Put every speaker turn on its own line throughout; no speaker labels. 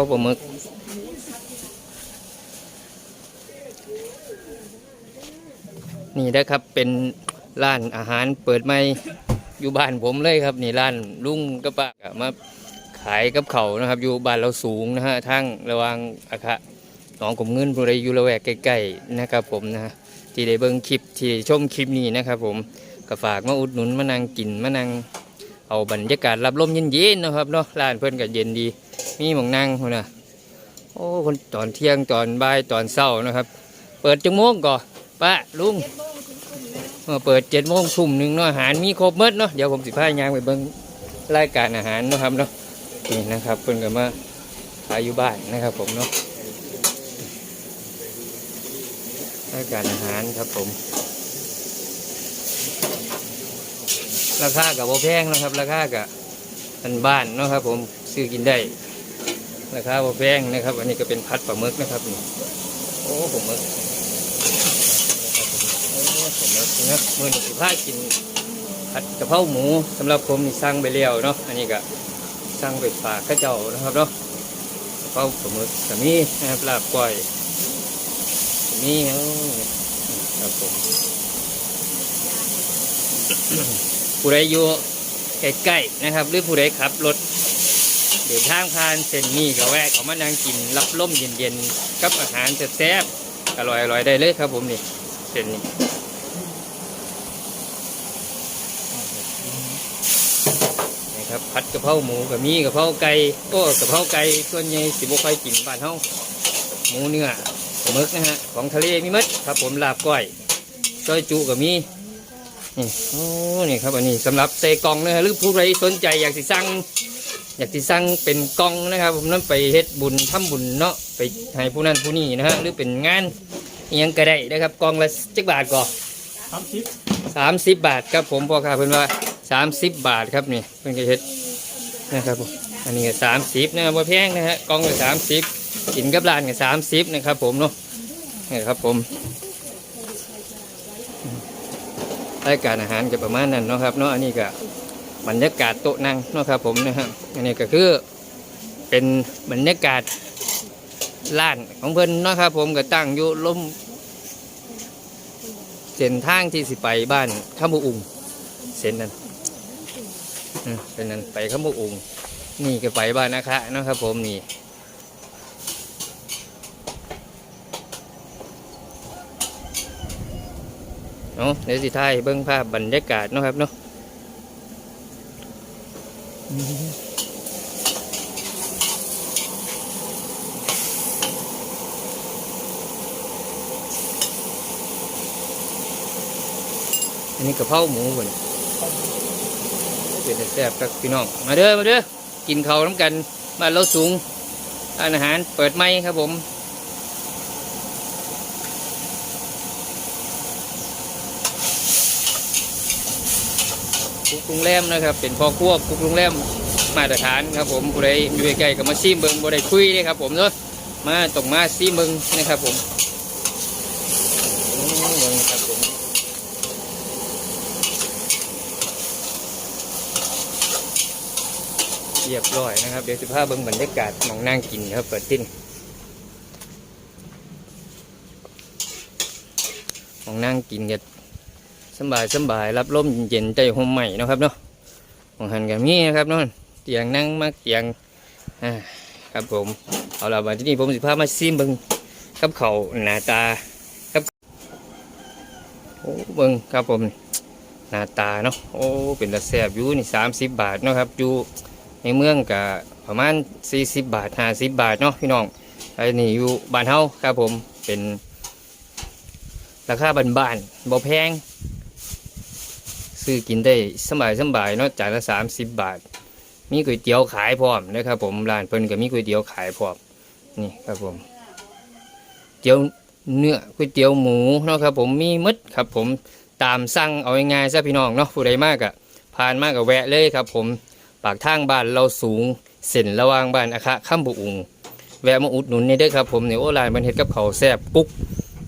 ะปลาหมึก นี่นะครับเป็นร้านอาหารเปิดใหม่อยู่บ้านผมเลยครับ นี่ร้านลุงกระปะมาขายกับเขานะครับ อยู่บ้านเราสูงนะฮะทั้งระวังอาคาหนองกลมเงินผู้ใดอยู่ละแวกใกล้ๆนะครับ ผมนะฮะที่ได้เบิ่งคลิปที่ชมคลิปนี้นะครับ ผมก็ฝากมาอุดหนุนมานั่งกินมานั่ง เอาบรรยากาศรับลมเย็นๆนะครับเนาะร้านเพื่อนก็เย็นดี มีหมองนั่งพุ่นนะโอ้คนตอนเที่ยงตอนบ่ายตอนเช้านะครับ เปิดจังโมงก่อนป้าลุงมาเปิดเจ็ดโมงทุ่มหนึ่งเนาะอาหารมีครบหมดเนาะเดี๋ยวผมสิพายางไปเบิ่งรายการอาหารนะครับเนาะนี่นะครับเพิ่อนก็มาขายอยู่บ้านนะครับ ผมเนาะรายการอาหารครับผม ราคากับโบแพงนะครับ ราคากับอันบ้านเนาะครับ ผมซื้อกินได้ราคาโบแพงนะครับ อันนี้ก็เป็นพัดปลาหมึกนะครับนี่โอ้ผมมึกโอ้ผมนะครับมื่อนี้สิพากินผัดกะเพราหมูสำหรับผมนี่สั่งไปแล้วเนาะอันนี้ก็สั่งไปฝากข้าเจ้านะครับเนาะกะเพราสมุนสามีนะครับลาบก้อยสามีเอ้าครับผม ผู้ใดอยู่ใกล้ๆนะครับ หรือผู้ใดขับรถเดินทางผ่านเส้นนี้ก็แวะเขามานั่งกินรับลมเย็นๆกับอาหารแซ่บๆอร่อยๆได้เลยครับผมนี่เส้นนี้นะครับผัดกะเพราหมูกับมีกะเพราไก่ก็กะเพราไก่ส่วนใหญ่สิบค่อยกินบ้านเฮาหมูเนื้อหมึกนะฮะของทะเลมีหมดครับผมลาบก้อยซอยจุกับมี นี่โอ้นี่ครับอันนี้สำหรับใส่กล่องนะฮะหรือผู้ใดสนใจอยากสิสั่งอยากสิสั่งเป็นกล่องนะครับ ผมนั่นไปเฮ็ดบุญทำบุญเนาะไปให้ผู้นั้นผู้นี้นะฮะหรือเป็นงานอิหยังก็ได้นะครับกล่องละจักบาทก่อน
สามสิบ
สามสิบบาทครับผมพ่อค้าเพิ่นว่าสามสิบบาทครับนี่เพิ่นก็เฮ็ดนะครับผมอันนี้ก็สามสิบนะครับบ่แพงนะฮะกล่องก็สามสิบกินกับร้านก็สามสิบนะครับผมเนาะนี่ครับผม รายการอาหารก็ประมาณนั้นเนาะครับเนาะอันนี้ก็บรรยากาศโต๊ะนั่งเนาะครับผมนะครับอันนี้ก็คือเป็นบรรยากาศร้านของเพิ่อนเนาะครับผมก็ตั้งอยู่ล้มเส้นทางที่สิไปบ้านข้ามบุอุงเส้นนั้นอืมเป็นนั้นไปข้ามบุอุงนี่ก็ไปบ้านนะคะเนาะครับผมนี่ เนาะเดี๋ยวสิท้ายเบิ้งภาพบรรยากาศเนาะครับเนาะอันนี้กะเพราหมูบ่นเป็นแซ่บครับพี่น้อง มาเด้อมาเด้อกินข้าวน้ำกันบ้านเราสูงอาหารเปิดไหมครับผม กุกโรงแรมนะครับ เป็นพ่อครัวกุกโรงแรมมาตรฐานครับผมผู้ใดอยู่ใกล้ๆก็มาซีมเบิงบ่ได้คุยเลยครับผมเนาะมาตรงมาซีมเบิงนะครับผมเบิงครับผมเรียบร้อยนะครับ เดี๋ยวสิพาเบิงบรรยากาศมองนั่งกินครับเปิดติ้นมองนั่งกินกัน สบายสบายรับลมเย็นใจห่มใหม่นะครับเนาะของหันกับนี้นะครับเนาะเตียงนั่งมากเตียงอ่าครับผมเอาละวันที่นี่ผมสิพามาซิมเบิงกับเขาหน้าตาครับโอ้เบิงครับผมหน้าตาเนาะโอ้เป็นตะแสบอยู่นี่สามสิบบาทเนาะครับอยู่ในเมืองกับประมาณสี่สิบบาทห้าสิบบาทเนาะพี่น้องไอ้นี่อยู่บ้านเฮาครับผมเป็นราคาบ้านๆบ่แพง ซื้อกินได้สบายสบายเนาะจานละสามสิบบาท มีก๋วยเตี๋ยวขายพร้อมนะครับผมร้านเพิ่นก็มีก๋วยเตี๋ยวขายพร้อมนี่ครับผมเตี๋ยวเนื้อก๋วยเตี๋ยวหมูเนาะครับผมมีมดครับผมตามสั่งเอาง่ายๆซะพี่น้องเนาะผู้ใดมากอะผ่านมากกับแวะเลยครับผมปากทางบ้านเราสูงเส้นระว่างบ้านอาคะข้ามบุอุงแวะมาอุดหนุนนี่เด้อครับผมเนี่ยโอ้ร้านมันเฮ็ดกับเขาแซ่บกุ๊ก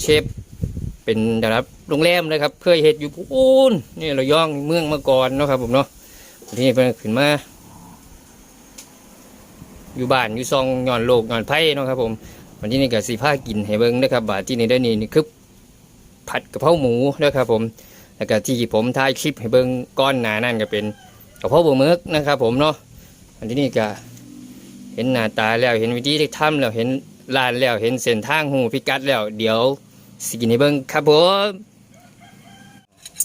เชฟ เป็นนะครับโรงแรมนะครับ เคยเห็ดอยู่ปูนนี่เราย่องเมืองมาก่อนเนาะครับ ผมเนาะที่นี่เป็นขึ้นมา อยู่บ้านอยู่ซองย้อนโลกย้อนไพ่เนาะครับ ผมวันที่นี่ก็สีผ้ากินให้เบิ้งนะครับบาทที่นี่ได้นี่นี่คือผัดกะเพราหมูนะครับ ผมแล้วก็ที่ผมถ่ายคลิปให้เบิ้งก้อนหนานั่นก็เป็นกะเพราบะหมึกนะครับ ผมเนาะวันที่นี่ก็เห็นหน้าตาแล้วเห็นวิธีที่ทำแล้วเห็นร้านแล้วเห็นเส้นทางหูพิกัดแล้ว เดี๋ยว สิกินให้เบิ้งครับผม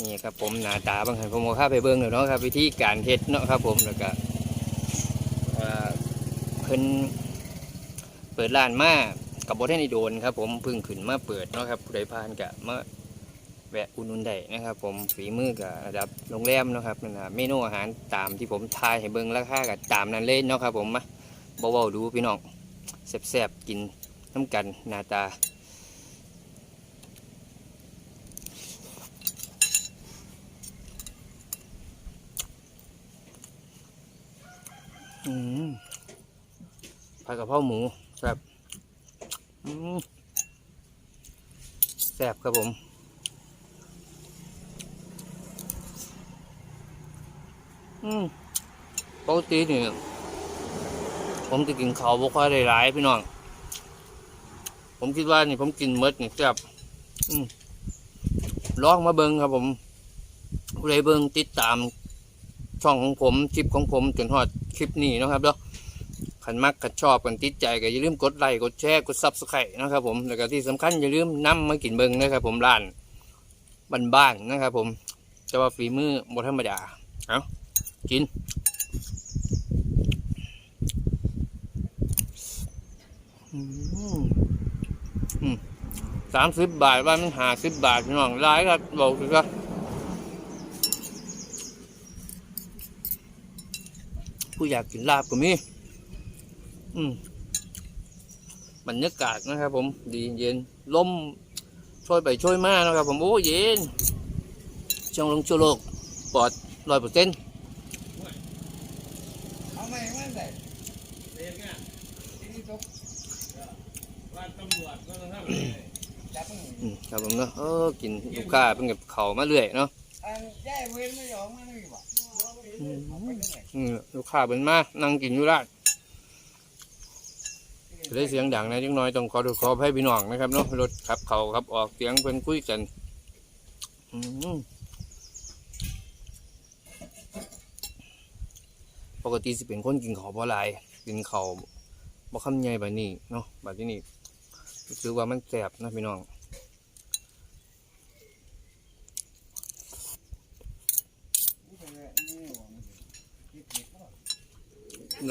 นี่ครับผมหน้าตาบางหันผมก็ข้าไปเบิ้งแล้วเนาะครับวิธีการเฮ็ดเนาะครับผมแล้วก็เพิ่นเปิดร้านมากับบทให้ในโดนครับผมพิ่งขึ้นมาเปิดเนาะครับผู้ใดผ่านกะมาแวะอุนุนได้นะครับ ผมฝีมือกับระดับโรงแรมเนาะครับนั่นนะเมนูอาหารตามที่ผมทายให้เบิ้งราคากับตามนั้นเลยเนาะครับผมมาเบาๆดูพี่น้องแซ่บๆกินน้ำกันหน้าตา ผัดกะเพราหมูแซ่บแซ่บครับผมอืมปกตินี่ผมจะกินข้าวบ่ค่อยได้หลายพี่น้อง ผมคิดว่านี่ผมกินหมดนี่แซ่บลองมาเบิ่งครับผมผู้ใดเบิ่งติดตามช่องของผมคลิปของผมจนฮอด คลิปนี้นะครับเนาะขันมักขันชอบกันติดใจก็อย่าลืมกดไลค์กดแชร์กดซับสไครต์นะครับผมแล้วก็ที่สำคัญอย่าลืมนำมากินเบิงนะครับผมร้านบ้านๆนะครับ ผมแต่ว่าฝีมือบธรรมดาเอากินสามสิบบาทว่ามันหาสิบบาทพี่น้องร้ายก็บอกคือก็ ผู้อยากกินลาบก็มีอืมบรรยากาศนะครับ ผม ดีเย็นลมช่วยไปช่วยมานะครับ ผมโอ้เย็นช่องลงชั่วโลกปลอดร้อยเปอร์เซ็นต์
เอาไม่มันได้
เรียนเนี่ย
ที่นี่จบ
ว่าตำรวจก็ต้องทำ
จับมึง
อืมครับผมเนาะเออกินลูกค้าเป็นกับเขามาเรื่อยเนาะ
อืม
ลูกค้าเป็นมานั่งกินอยู่ร้านจะได้เสียงดังนะจังน้อยต้องขอดูขอให้พี่น้องนะครับเนาะรถขับเขาขับออกเสียงเพิ่นคุยกันปกติสิเป็นคนกินข้าวบ่หลายกินเขาบ่คำใหญ่แบบนี้เนาะแบบนี้รู้สึกว่ามันแสบนะพี่น้อง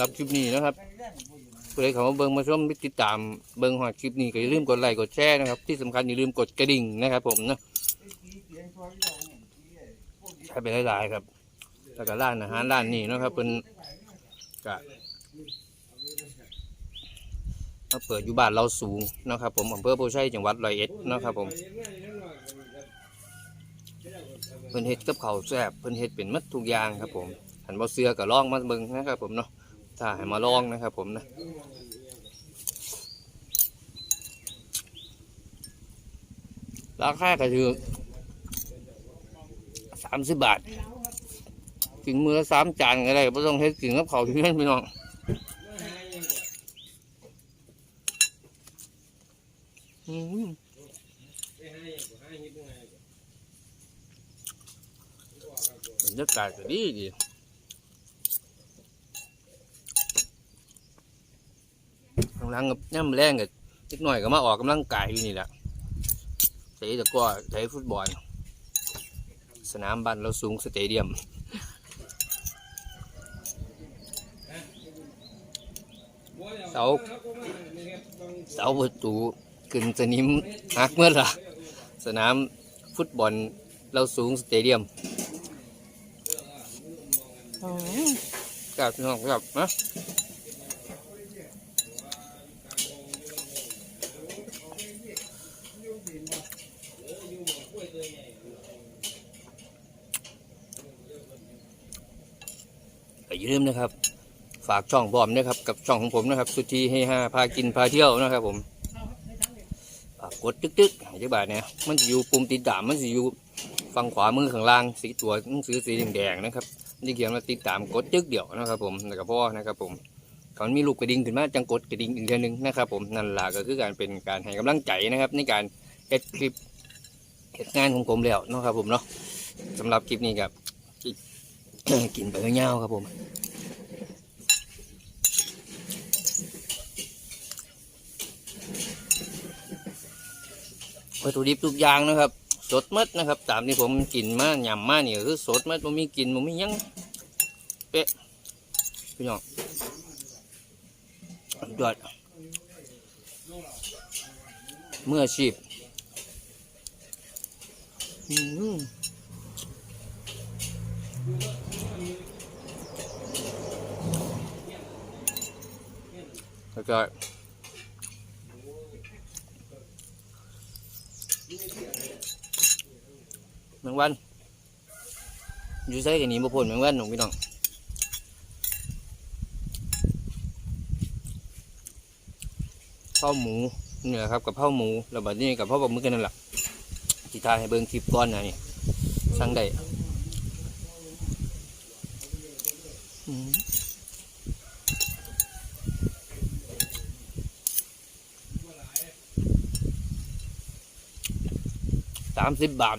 รับคลิปนี้นะครับผู้ใดเข้ามาเบิ่งมาชมติดตามเบิ่งหอดคลิปนี้ก็อย่าลืมกดไลค์กดแชร์นะครับ ที่สำคัญอย่าลืมกดกระดิ่งนะครับ ผมนะให้ไปหลายๆครับ แล้วก็ร้านอาหารร้านนี้นะครับเป็นกะมาเปิดอยู่บ้านเราสูงนะครับ ผมอำเภอโพชัยจังหวัดร้อยเอ็ดนะครับ ผมเพิ่นเฮ็ดกับเขาวแซ่บเพิ่นเฮ็ดเป็นมัดทุกอย่างครับ ผมหันบ่เสื้อก็ลองมาเบิ่งนะครับ ผมเนาะ ถ้าให้มาลองนะครับผมนะราคาก็คือสามสิบบาทกินมือสามจานก็ได้ไม่ต้องเฮ็ดกินกับเขาวที่นั่นพี่น้องอืมบรรยากาศก็ดีดี กำลังกับย่ำแรงกับนิดหน่อยก็มาออกกำลังกายอยู่นี่แหละเตะตะกร้อเตะฟุตบอล สนามบ้านเราสูงสเตเดียมเสาเสาประตูขึ้นสนิมหักเมื่อละสนามฟุตบอลเราสูงสเตเดียมกลับพี่น้องกลับนะ อย่าลืมนะครับ ฝากช่องบอมนะครับ กับช่องของผมนะครับ สุธีให้ห้าพากินพาเที่ยวนะครับ ผมกดตึกตึกๆจักบาทเนี่ยมันจะอยู่ปุ่มติดตามมันจะอยู่ฝั่งขวามือข้างล่างสีตัวหนังสือสีแดงๆนะครับนี่เขียนว่าติดตามกดตึกเดียวนะครับ ผมแล้วก็พ่อนะครับผมก่อนมีลูกกระดิ่งขึ้นมาจังกดกระดิ่งอีกทีหนึ่งนะครับผมนั่นล่ะก็คือการเป็นการให้กำลังใจนะครับ ในการเฮ็ดคลิปเฮ็ดงานของผมแล้วนะครับผมเนาะสำหรับคลิปนี้ครับ กินไปเงาครับผมวัตถุดิบทุกอย่างนะครับ สดมัดนะครับ ตามที่ผมกินมาหยำมาเนี่ยคือสดมัดผมมีกลินผมมียังเป๊ะพี่น้องยอดเมื่อชีพอืม แล้วก็แมงวันอยู่ใส่กันนี้บ่พ้นแมงวันหนูพี่น้องข้าวหมูเนี่ยครับกับข้าวหมูแล้วบัดนี้กับข้าวปลาหมึกกันนั่นแหละที่ทายให้เบิ่งคลิปก่อนนะนี่สั่งได้ามสิบบาท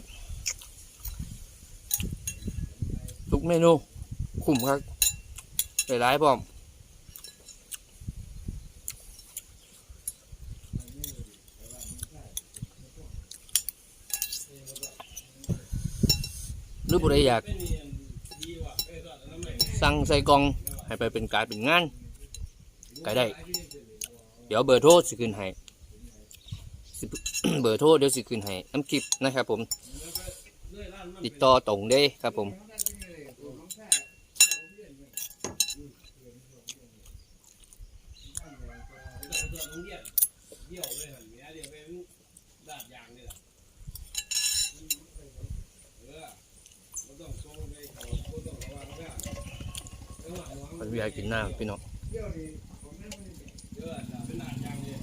ทุกเมนู คุ้มครับหลายๆพร้อมหรือผู้ใดอยาก สั่งใส่กล่อง ให้ไปเป็นการเป็นงานก็ได้ เดี๋ยวเบอร์โทรสิขึ้นให้ บอร์โทรเดี๋ยวสิขึ้นให้น้ำคลิปนะครับผม ติดต่อตรงได้ครับผม
เป็นตัวน้องเดียดเดี่ยวเลยหันเนี้ยเดี๋ยวเป็นลาดยางนี่แหละเออมันต้องโซ่ไปเขาก็ต้องระวังนะเออระวัง
มันวิยกินหน้าพี่น้อง
เดี๋ยวนี้ผมนั่งไม่ได้
เออเป็นลาดยางเนี่ย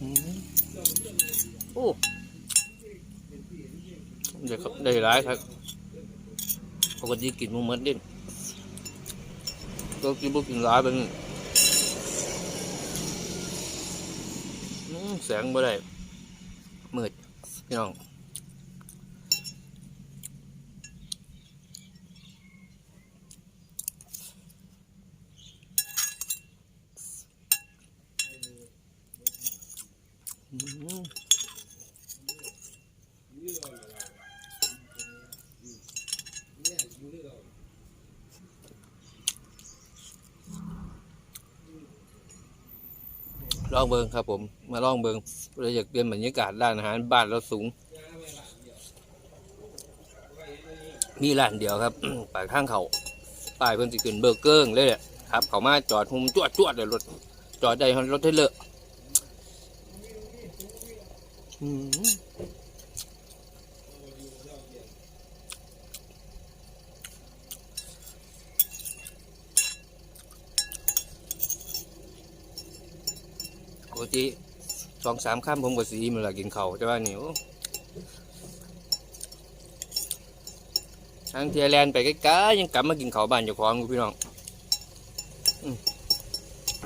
อืมโอ้ เดี๋ยวได้หลายครับปกติกินมันเหมือนเด่นก็กินบุกินหลายเป็นอืมแสงบ่ได้มืดพี่น้อง องเบิงครับผม มาลองเบิงเราอยากเปลี่ยนบรรยากาศร้านอาหารบ้านเราสูง มีร้านเดียวครับ ปากทางเขาป้ายเพิ่นสิขึ้นเบอร์เกิ้งเลยแหละครับ เขามาจอดหุมจวดจวดเลยรถ จอดได้รถเทเลอร์อืมปก ติสองสามข้ามผมก็สีมันละกินเขาวแต่ว่านี่โอ้ทางเทียแลนไปใกลๆยังกลับมากินเขาบ้านเจ้าของพี่น้อง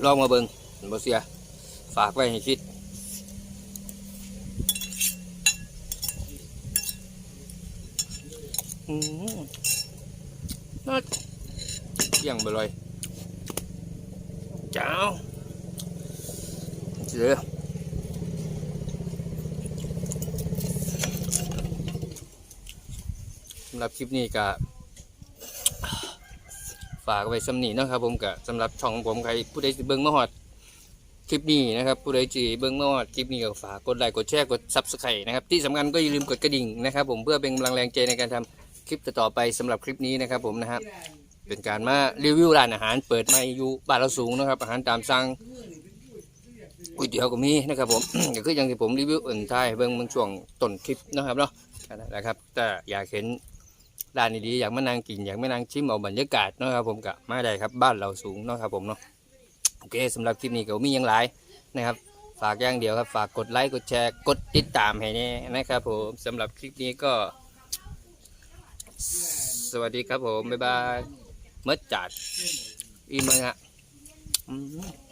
ลองมาเบิงบ่เสีย ฝากไว้ให้คิดอืมน่าเที่ยงไปเลยเจ้า เสือสำหรับคลิปนี้ก็ฝากไว้สำนีนะครับผมกับสำหรับช่องผมใครผู้ใดเบิ่งมาฮอดคลิปนี้นะครับผู้ใดจีเบิ่งมาฮอดคลิปนี้ก็ฝากกดไลค์กดแชร์กดซับสไครต์นะครับที่สำคัญก็อย่าลืมกดกระดิ่งนะครับผมเพื่อเป็นกำลังแรงใจในการทำคลิปต่อไปสำหรับคลิปนี้นะครับผมนะครับเป็นการมารีวิวร้านอาหารเปิดใหม่อยู่บ้านเราสูงนะครับอาหารตามสั่ง ก๋วยเตี๋ยวก็มีนะครับผม ก็คืออย่างที่ผมรีวิวอื่นท้ายเบิ่งบางช่วงต้นคลิปนะครับเนาะนะครับแต่อยากเห็นร้านดีๆอยากมานั่งกินอยากมานั่งชิมเอาบรรยากาศนะครับผมก็มาได้ครับบ้านเราสูงนะครับผมเนาะโอเคสำหรับคลิปนี้ก็มีอย่างหลายนะครับ ฝากอย่างเดียวครับ ฝากกดไลค์กดแชร์กดติดตามให้แนี่นะครับผมสำหรับคลิปนี้ก็ สวัสดีครับผมบ๊ายบายเมื่อจัดอีมังอ